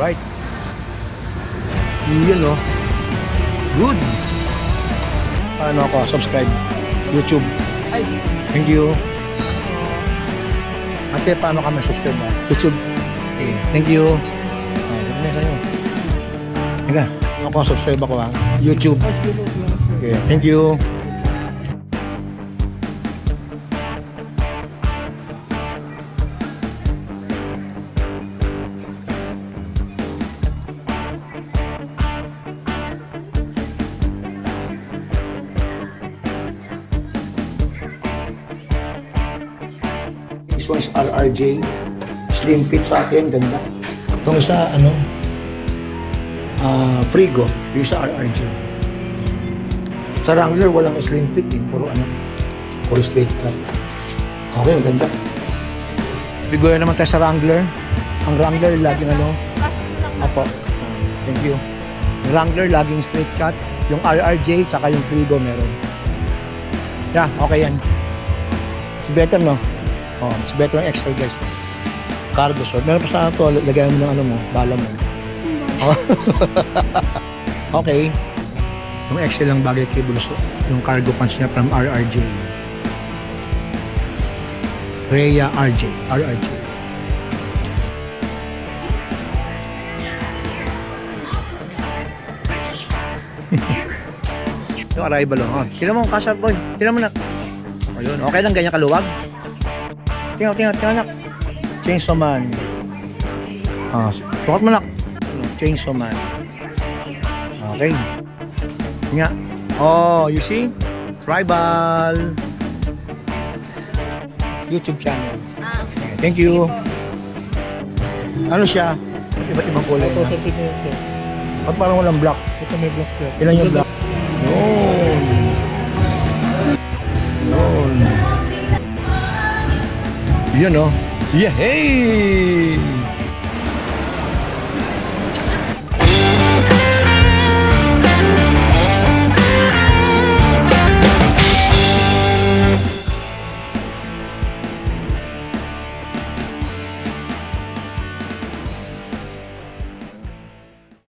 Right. Yun oh. Good. Paano ako? Subscribe. YouTube. Ay, Thank you. Ate, paano ka mag-subscribe mo? YouTube. Okay. Thank you. Oh, sabi na sa'yo. Teka, ako subscribe ako ha. YouTube. Okay. Thank you. One's RRJ. Slim fit sa atin, ganda. Itong isa, ano, ah Frigo. Yung isa RRJ. Sa Wrangler, walang slim fit eh. Puro ano, puro straight cut. Okay, maganda. Frigo naman tayo sa Wrangler. Ang Wrangler, laging ano, Apo. Thank you. Wrangler, laging straight cut. Yung RRJ, tsaka yung Frigo meron. Yeah, okay yan. Better, no? Oh, si Better ang XL, guys. Cargo short. Meron pa sa to, lagyan mo ng ano mo, bala mo. Oh. okay. Yung XL lang bagay kay Bulso. Yung cargo pants niya from RRJ. Rhea RJ. RRJ. yung arrival oh. Tingnan mo, kasar boy. Tingnan mo na. Ayun, okay lang ganyan kaluwag. Tingnan, tingnan, tingnan nak. Chainsaw man. Ah, sukat mo nak. Ano, Chainsaw man. Okay. Nga. Oh, you see? Tribal. YouTube channel. ah, Okay, Thank you. Ano siya? Iba't ibang kulay Ito na. Ba't parang walang black? Ito may block sir. Ilan yung black? Yun. Yun. Yun, oh. Yeah, hey!